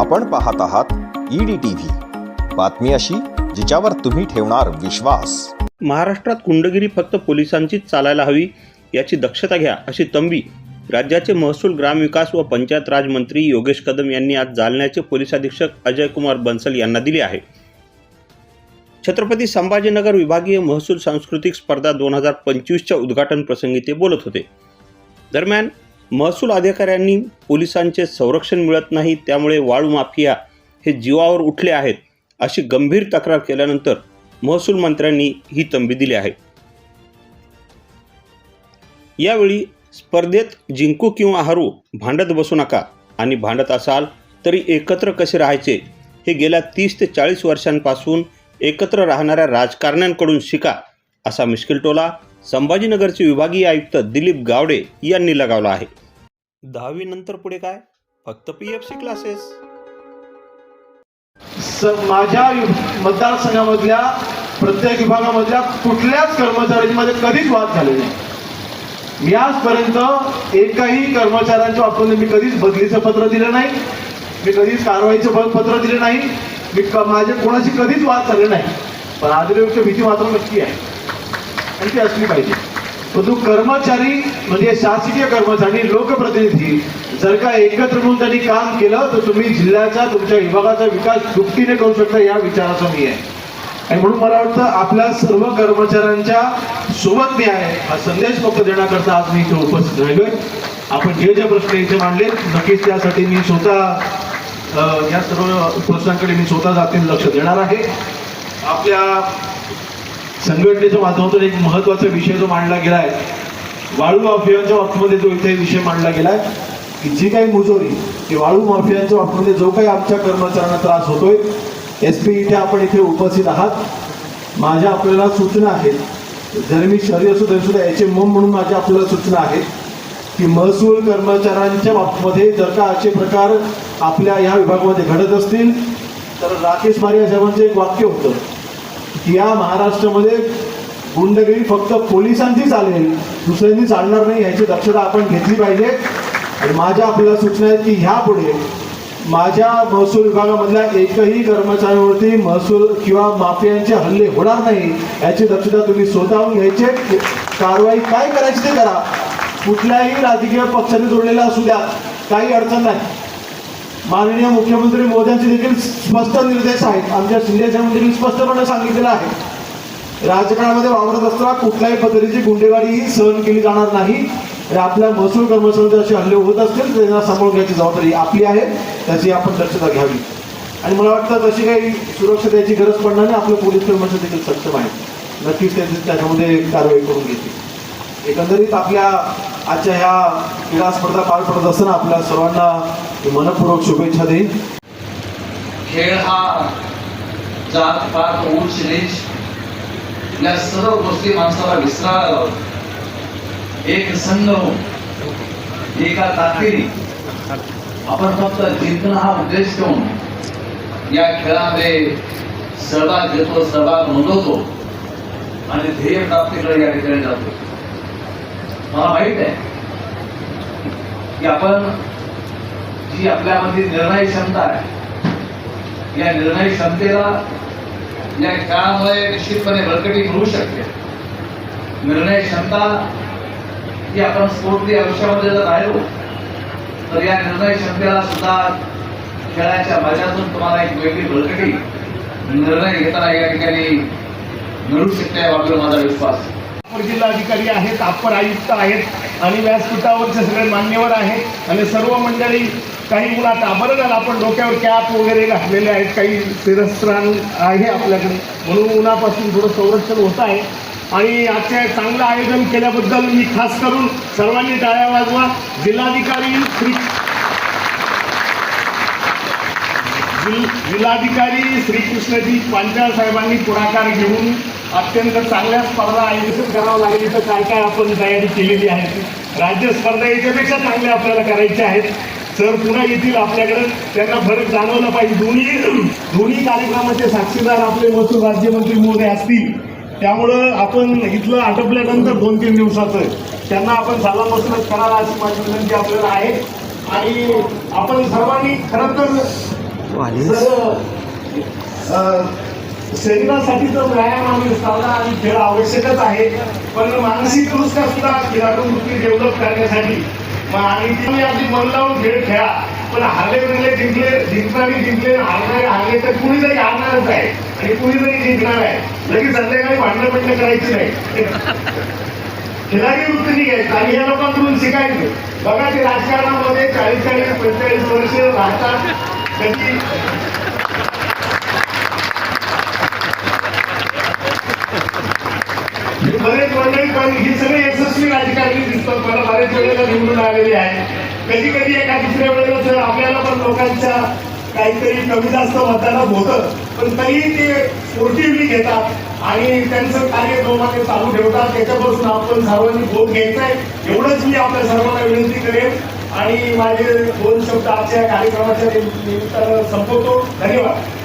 आपण पाहत आहात ईडी टीव्ही बातमी अशी जिच्यावर तुम्ही ठेवणार विश्वास. महाराष्ट्रात गुंडगिरी फक्त पोलिसांचीच चालायला हवी याची दक्षता घ्या अशी तंबी राज्याचे महसूल ग्रामविकास व पंचायत राज मंत्री योगेश कदम यांनी आज जालन्याचे पोलीस अधीक्षक अजय कुमार बन्सल यांना दिली आहे. छत्रपती संभाजीनगर विभागीय महसूल सांस्कृतिक स्पर्धा दोन हजार पंचवीसच्या उद्घाटन प्रसंगी ते बोलत होते. दरम्यान महसूल अधिकाऱ्यांनी पोलिसांचे संरक्षण मिळत नाही त्यामुळे वाळू माफिया हे जीवावर उठले आहेत अशी गंभीर तक्रार केल्यानंतर महसूल मंत्र्यांनी ही तंबी दिली आहे. यावेळी स्पर्धेत जिंकू किंवा हरू भांडत बसू नका आणि भांडत असाल तरी एकत्र कसे राहायचे हे गेल्या तीस ते चाळीस वर्षांपासून एकत्र राहणाऱ्या राजकारण्यांकडून शिका असा मिश्किल टोला संभाजीनगरचे विभागीय आयुक्त दिलीप गावडे यांनी लगावला आहे. दहावी नंतर पुढे काय? फक्त पी एफ सी क्लासेस माझ्या मतदारसंघामधल्या प्रत्येक विभागामधल्या कुठल्याच कर्मचाऱ्याची माझे कधीच वाद झाले नाही. मी आजपर्यंत एकही कर्मचाऱ्यांच्या बाबतीत मी कधीच बदलीचं पत्र दिलं नाही. मी कधीच कारवाईचं पत्र दिलं नाही. मी माझे कोणाशी कधीच वाद झाले नाही. पण आदिवासी भीती मात्र नक्की आहे. आणि ती असली पाहिजे. परंतु कर्मचारी म्हणजे शासकीय कर्मचारी लोकप्रतिनिधी जर का एकत्र म्हणून त्यांनी काम केलं तर तुम्ही जिल्ह्याचा तुमच्या विभागाचा विकास दुपटीने करू शकता या विचाराचा मी आहे. आणि म्हणून मला वाटतं आपल्या सर्व कर्मचाऱ्यांच्या सोबत मी आहे. हा संदेश फक्त देण्याकरता आज मी इथे उपस्थित राहिलोय. आपण जे जे प्रश्न इथे मांडले नक्कीच त्यासाठी मी स्वतः या सर्व प्रश्नांकडे मी स्वतः जातीने लक्ष देणार आहे. आपल्या संघटनेच्या माध्यमातून एक महत्त्वाचा विषय जो मांडला गेलाय वाळू माफियांच्या बाबतीमध्ये जो इथे विषय मांडला गेलाय की जी काही मुजोरी ती वाळू माफियांच्या बाबतीमध्ये जो काही आमच्या कर्मचाऱ्यांना त्रास होतोय एस पी इथे आपण इथे उपस्थित आहात. माझ्या आपल्याला सूचना आहेत. जर मी शरीर असू तरी सुद्धा याचे मम म्हणून माझ्या आपल्याला सूचना आहेत की महसूल कर्मचाऱ्यांच्या बाबतीमध्ये जर का असे प्रकार आपल्या या विभागामध्ये घडत असतील तर राकेश मारिया साहेबांचं एक वाक्य होतं. या महाराष्ट्रामध्ये गुंडगिरी फक्त पोलिसांची चालेल दुसऱ्यांनी चालणार नाही याची दक्षता आपण घेतली पाहिजे. आणि माझ्या आपल्याला सूचना आहेत की ह्यापुढे माझ्या महसूल विभागामधल्या एकही कर्मचाऱ्यांवरती महसूल किंवा माफियांचे हल्ले होणार नाही याची दक्षता तुम्ही स्वतःहून घ्यायचे कारवाई काय करायची ते करा. कुठल्याही राजकीय पक्षाने जोडलेला असू द्या काही अडचण नाही. माननीय मुख्यमंत्री मोद्यांचे देखील स्पष्ट निर्देश आहेत. आमच्या शिंदे देखील स्पष्टपणे सांगितलेलं आहे. राजकारणामध्ये वावरत असताना कुठल्याही पद्धतीची गुंडेगारी ही सहन केली जाणार नाही. आपल्या महसूल कर्मचाऱ्यांचे असे हल्ले होत असतील तर त्यांना सांभाळून घ्यायची जबाबदारी आपली आहे. त्याची आपण दक्षता घ्यावी. आणि मला वाटतं तशी काही सुरक्षा द्यायची गरज पडणार नाही. आपले पोलीस कर्मचारी देखील सक्षम आहेत. नक्कीच त्यांची त्याच्यामध्ये कारवाई करून घेतील. एकंदरीत आपल्या आजच्या ह्या क्रीडा स्पर्धा पार पडत असताना आपल्या सर्वांना मनपूर्वक शुभेच्छा देईन. खेळ हा जात पात ऊंच नीच या सर्व गोष्टी माणसाला विसरायला लावतात एक संघ होऊन एका ताकदीने आपण फक्त जिंकणं हा उद्देश ठेवून या खेळामध्ये सहभाग घेतो सहभाग नोंदवतो आणि ध्येय प्राप्तीकडे या ठिकाणी जातो. मला माहीत आहे की आपण जी आपल्यामध्ये निर्णय क्षमता आहे या निर्णय क्षमतेला या खेळामुळे निश्चितपणे बळकटी मिळू शकते. निर्णय क्षमता ही आपण स्फूर्ती आयुष्यामध्ये जर राहिलो तर या निर्णय क्षमतेला सुद्धा खेळाच्या माझ्यातून तुम्हाला एक वेगळी बळकटी निर्णय घेताना या ठिकाणी मिळू शकते याबाबत माझा विश्वास आहे. अपर जिल्हाधिकारी आहेत अप्पर आयुक्त आहेत आणि व्यासपीठावरचे सगळे मान्यवर आहेत. आणि सर्व मंडळी काही मुलात बरं आपण डोक्यावर कॅप वगैरे घातलेले आहेत. काही शिरस्त्राण आहे आपल्याकडे. म्हणून उन्हापासून थोडं संरक्षण होत आहे. आणि आजच्या चांगलं आयोजन केल्याबद्दल मी खास करून सर्वांनी टाळ्या वाजवा. जिल्हाधिकारी श्री जिल्हाधिकारी श्रीकृष्णजी पांचाळ साहेबांनी पुढाकार घेऊन अत्यंत चांगल्या स्पर्धा आयोजित करावं लागेल तर काय काय आपण तयारी केलेली आहे. राज्य स्पर्धा याच्यापेक्षा चांगल्या आपल्याला करायच्या आहेत. सर पुन्हा येतील आपल्याकडे. त्यांना फरक जाणवलं पाहिजे. दोन्ही दोन्ही कार्यक्रमाचे साक्षीदार आपले महसूल राज्यमंत्री महोदय असतील. त्यामुळं आपण इथलं आटोपल्यानंतर दोन तीन दिवसाचं त्यांना आपण सालामसलत करावा अशी माझी विनंती आपल्याला आहे. आणि आपण सर्वांनी खरं तर शरीरासाठी तर व्यायाम आणि स्पर्धा आणि खेळ आवश्यकच आहे पण मानसिकदृष्ट्या सुद्धा खेळाडू वृत्ती डेव्हलप करण्यासाठी आणि तुम्ही आपली मन लावून खेळ खेळा पण हारले म्हणले जिंकले जिंकणारे जिंकले हारणारे हारले तर कुणीतरी हारणारच आहे आणि कुणीतरी जिंकणार आहे. लगेच संध्याकाळी भांडणं पिंड करायची नाही. खिलाडी वृत्तीने घ्यायचं आणि या लोकांकडून शिकायचं. बघा ते राजकारणामध्ये चाळीस चाळीस पंचेचाळीस वर्ष राहतात. त्यांची बरेच मंडळी पण ही सगळे यशस्वी राजकारणी दिसतात. मला बऱ्याच वेळेला निवडून आलेली आहे कधी कधी एका दुसऱ्या वेळेला सर आपल्याला पण लोकांच्या काहीतरी कमी जास्त मतदानात होतं. पण तरी ते स्पोर्टिव्हली घेतात आणि त्यांचं कार्य जोमाने चालू ठेवतात. त्याच्यापासून आपण सर्वांनी बोध घ्यायचा आहे एवढंच मी आपल्या सर्वांना विनंती करेन. आणि माझे दोन शब्द आजच्या कार्यक्रमाच्या निमित्तानं संपवतो. धन्यवाद.